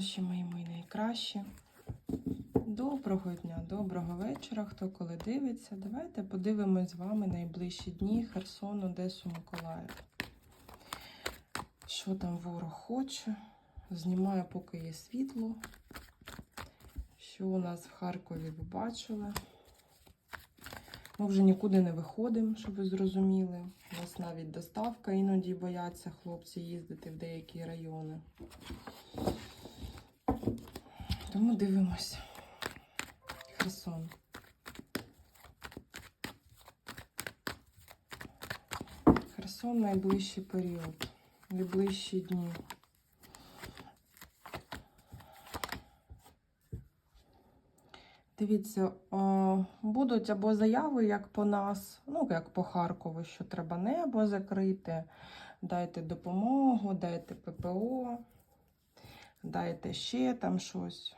Ще мої мої найкращі. Доброго дня, доброго вечора. Хто коли дивиться, давайте подивимось з вами найближчі дні Херсон, Одесу, Миколаїв. Що там ворог хоче? Знімаю, поки є світло. Що у нас в Харкові ви бачили? Ми вже нікуди не виходимо, щоб ви зрозуміли. У нас навіть доставка іноді бояться хлопці їздити в деякі райони. Тому дивимось. Херсон. Херсон найближчий період, найближчі дні. Дивіться, будуть або заяви, як по нас, ну, як по Харкову, що треба небо закрити, дайте допомогу, дайте ППО, дайте ще там щось.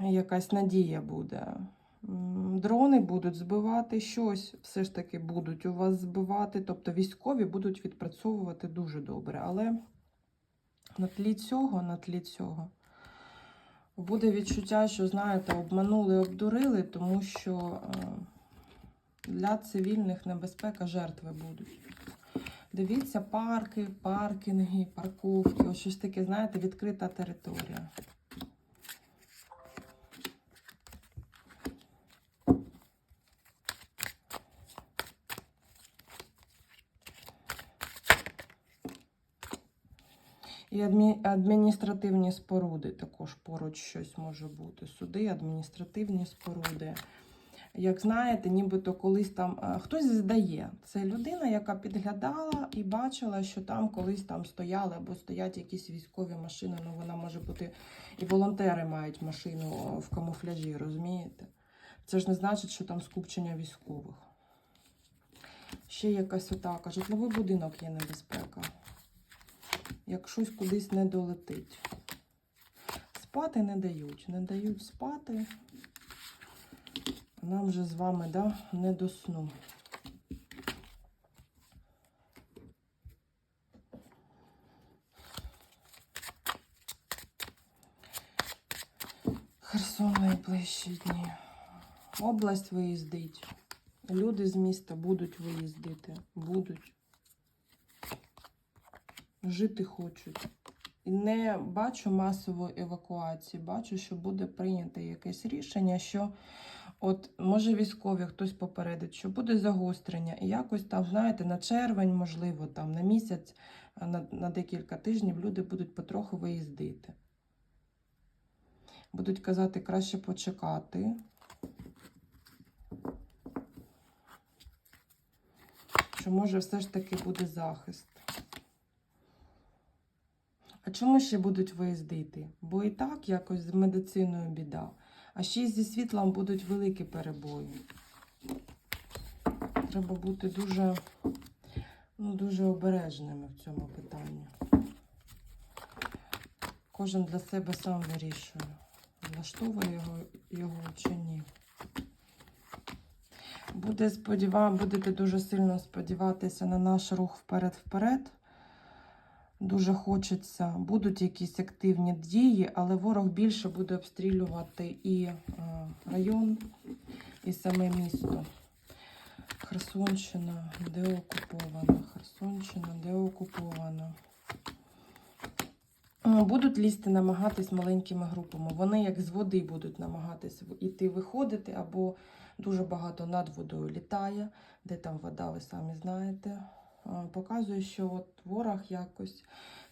Якась надія буде. Дрони будуть збивати щось, все ж таки будуть у вас збивати, тобто військові будуть відпрацьовувати дуже добре. Але на тлі цього, на тлі цього буде відчуття, що, знаєте, обманули, обдурили, тому що е, для цивільних небезпека жертви будуть. Дивіться, парки, паркінги, парковки, ось щось таке, знаєте, відкрита територія. І адмі... адміністративні споруди також поруч щось може бути. Суди, адміністративні споруди. Як знаєте, нібито колись там е, хтось здає. Це людина, яка підглядала і бачила, що там колись там стояли або стоять якісь військові машини. Ну, вона може бути і волонтери мають машину в камуфляжі, розумієте? Це ж не значить, що там скупчення військових. Ще якась атака. Житловий будинок є небезпека як щось кудись не долетить. Спати не дають, не дають спати. Нам же з вами да, не до сну. Херсон найближчі дні. Область виїздить. Люди з міста будуть виїздити. Будуть жити хочуть. І не бачу масової евакуації, бачу, що буде прийнято якесь рішення, що от може військові хтось попередить, що буде загострення, і якось там, знаєте, на червень, можливо, там на місяць, на, на декілька тижнів люди будуть потроху виїздити. Будуть казати, краще почекати. Що може все ж таки буде захист. А чому ще будуть виїздити? Бо і так якось з медициною біда. А ще й зі світлом будуть великі перебої. Треба бути дуже, ну, дуже обережними в цьому питанні. Кожен для себе сам вирішує, влаштовує його, його чи ні. Буде сподіва... Будете дуже сильно сподіватися на наш рух вперед-вперед. Дуже хочеться, будуть якісь активні дії, але ворог більше буде обстрілювати і е, район, і саме місто. Херсонщина, де окупована, Херсонщина, де окупована. Е, Будуть лізти намагатись маленькими групами. Вони як з води будуть намагатись іти виходити, або дуже багато над водою літає, де там вода, ви самі знаєте показує, що от ворог якось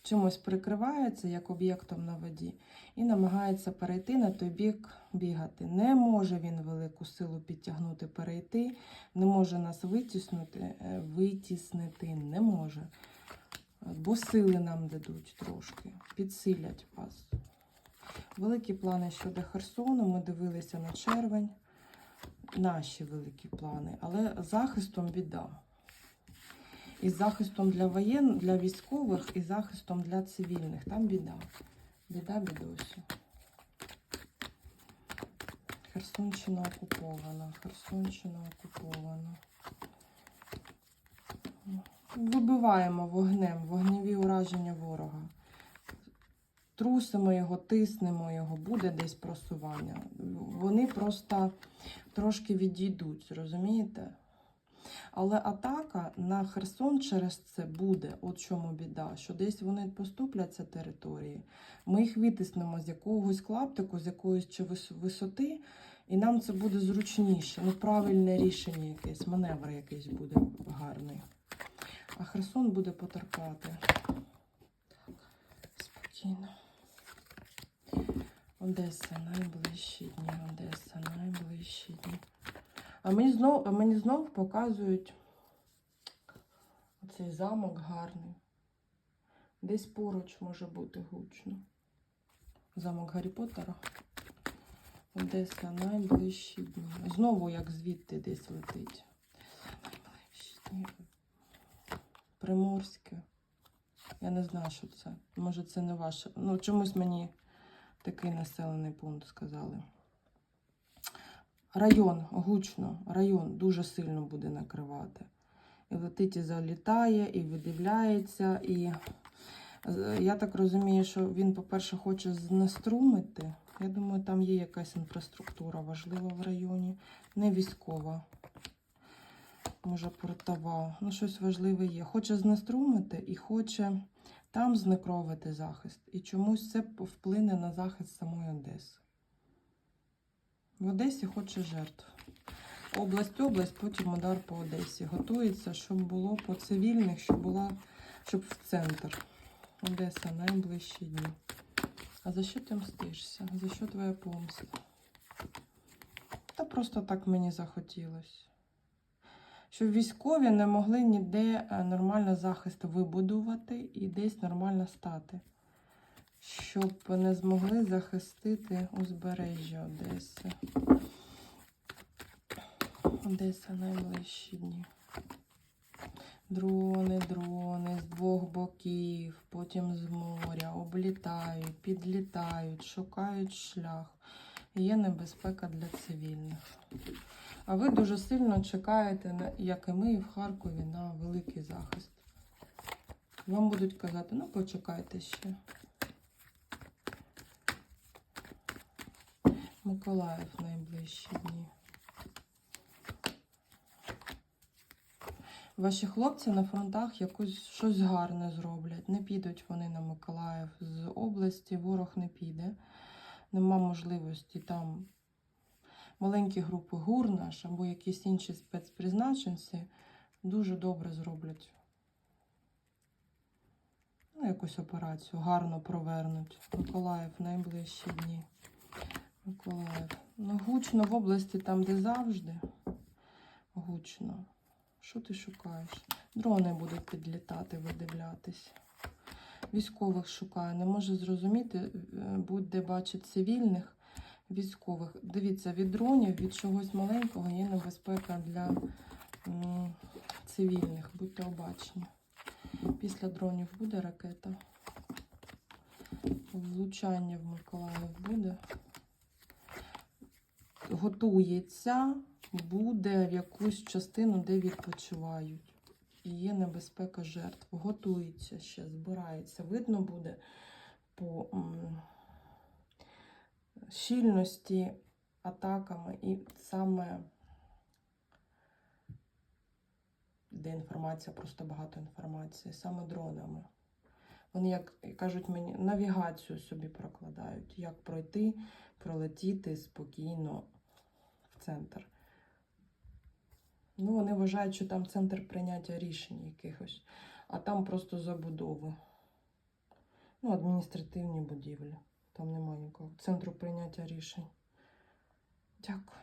чимось прикривається як об'єктом на воді і намагається перейти на той бік бігати. Не може він велику силу підтягнути, перейти, не може нас витіснути, е, витіснити не може. Бо сили нам дадуть трошки, підсилять вас. Великі плани щодо Херсону. Ми дивилися на червень. Наші великі плани, але захистом біда і захистом для воєн, для військових, і захистом для цивільних. Там біда. Біда бідосі. Херсонщина окупована. Херсонщина окупована. Вибиваємо вогнем, вогневі ураження ворога. Трусимо його, тиснемо його, буде десь просування. Вони просто трошки відійдуть, розумієте? Але атака на Херсон через це буде. От чому біда, що десь вони поступляться території. Ми їх витиснемо з якогось клаптику, з якоїсь чи висоти, і нам це буде зручніше. Ну, правильне рішення якесь, маневр якийсь буде гарний. А Херсон буде потерпати. Спокійно. Одеса найближчі дні, Одеса найближчі дні. Мені знов, мені знов показують оцей замок гарний. Десь поруч може бути гучно. Замок Гаррі Поттера. Одеса найближчі дні. Знову як звідти десь летить. Найближчі дні. Приморське. Я не знаю, що це. Може, це не ваше. Ну, чомусь мені такий населений пункт сказали. Район гучно, район дуже сильно буде накривати. І летить і залітає, і видивляється. І е, я так розумію, що він, по-перше, хоче знеструмити. Я думаю, там є якась інфраструктура важлива в районі, не військова. Може, портова. Ну, щось важливе є. Хоче знеструмити і хоче там знекровити захист. І чомусь це вплине на захист самої Одеси. В Одесі хоче жертв. Область, область, потім удар по Одесі. Готується, щоб було по цивільних, щоб була, щоб в центр. Одеса найближчі дні. А за що ти мстишся? За що твоя помста? Та просто так мені захотілося. Щоб військові не могли ніде е, нормально захист вибудувати і десь нормально стати. Щоб не змогли захистити узбережжя Одеси. Одеса найближчі дні. Дрони, дрони з двох боків, потім з моря, облітають, підлітають, шукають шлях. Є небезпека для цивільних. А ви дуже сильно чекаєте, як і ми в Харкові, на великий захист. Вам будуть казати, ну почекайте ще. Миколаїв найближчі дні. Ваші хлопці на фронтах якось щось гарне зроблять. Не підуть вони на Миколаїв з області, ворог не піде. Нема можливості там маленькі групи ГУР наш або якісь інші спецпризначенці дуже добре зроблять. Ну, якусь операцію гарно провернуть. Миколаїв найближчі дні. Миколаїв. Ну, гучно в області, там, де завжди. Гучно. Що ти шукаєш? Дрони будуть підлітати, видивлятись. Військових шукає, не може зрозуміти, е, будь-де бачить цивільних військових. Дивіться, від дронів, від чогось маленького є небезпека для м, цивільних. Будьте обачні. Після дронів буде ракета. Влучання в Миколаїв буде. Готується, буде в якусь частину, де відпочивають. І є небезпека жертв. Готується ще, збирається. Видно буде по щільності атаками і саме де інформація, просто багато інформації, саме дронами. Вони, як кажуть мені, навігацію собі прокладають, як пройти, пролетіти спокійно центр. Ну, вони вважають, що там центр прийняття рішень якихось, а там просто забудови. Ну, адміністративні будівлі. Там немає нікого. Центру прийняття рішень. Дякую.